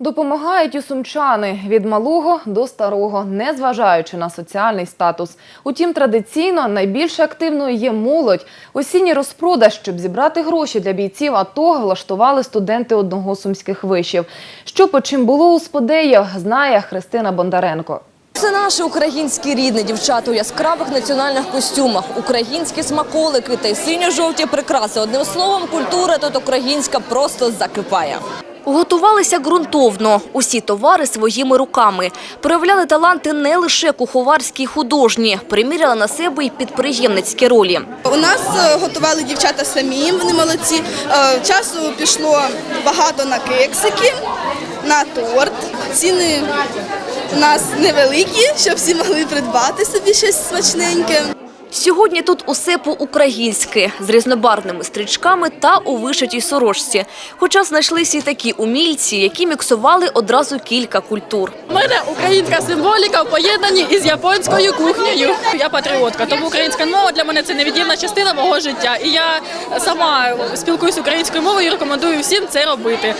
Допомагають і сумчани від малого до старого, незважаючи на соціальний статус. Утім, традиційно найбільш активною є молодь. Осінній розпродаж, щоб зібрати гроші для бійців АТО, влаштували студенти одного сумських вишів. Що по чим було у сподеїв, знає Христина Бондаренко. Це наші українські рідні дівчата у яскравих національних костюмах, українські смаколики та й синьо-жовті прикраси. Одним словом, культура тут українська просто закипає. Готувалися ґрунтовно, усі товари своїми руками. Проявляли таланти не лише куховарські художні, приміряли на себе й підприємницькі ролі. У нас е, готували дівчата самі, вони молодці. Е, Часу пішло багато на кексики, на торт. Ціни у нас невеликі, щоб всі могли придбати собі щось смачненьке. Сьогодні тут усе по-українськи, з різнобарвними стрічками та у вишитій сорочці. Хоча знайшлися й такі умільці, які міксували одразу кілька культур. У мене українська символіка в поєднанні із японською кухнею. Я патріотка, тому українська мова для мене це невід'ємна частина мого життя. І я сама спілкуюся українською мовою і рекомендую всім це робити.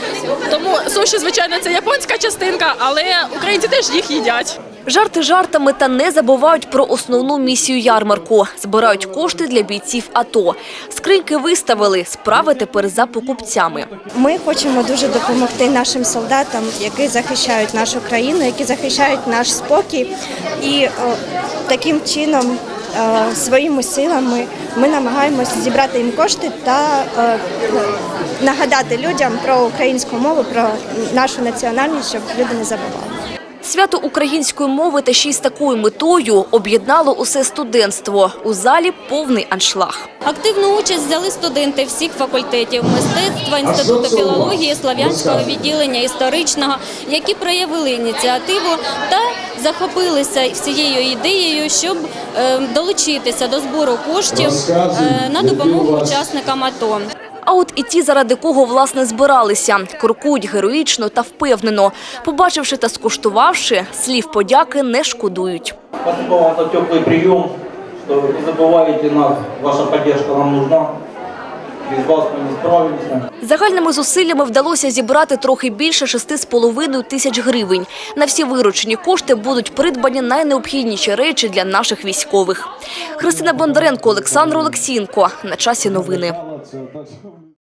Тому суші, звичайно, це японська частинка, але українці теж їх їдять. Жарти жартами та не забувають про основну місію ярмарку. Збирають кошти для бійців АТО. Скриньки виставили, справи тепер за покупцями. Ми хочемо дуже допомогти нашим солдатам, які захищають нашу країну, які захищають наш спокій. І о, таким чином, е, своїми силами, ми намагаємося зібрати їм кошти та е, нагадати людям про українську мову, про нашу національність, щоб люди не забували. Свято української мови та ще й з такою метою об'єднало усе студентство. У залі повний аншлаг. Активну участь взяли студенти всіх факультетів мистецтва, інституту філології, слав'янського відділення історичного, які проявили ініціативу та захопилися всією ідеєю, щоб е, долучитися до збору коштів е, на допомогу учасникам АТО. А от і ті, заради кого власне збиралися, крокують героїчно та впевнено. Побачивши та скуштувавши, слів подяки не шкодують. Спасибо вам за теплый прием, что вы не забываете нас, ваша поддержка нам нужна. Загальними зусиллями вдалося зібрати трохи більше 6,5 тисяч гривень. На всі виручені кошти будуть придбані найнеобхідніші речі для наших військових. Христина Бондаренко, Олександр Олексієнко. На часі новини.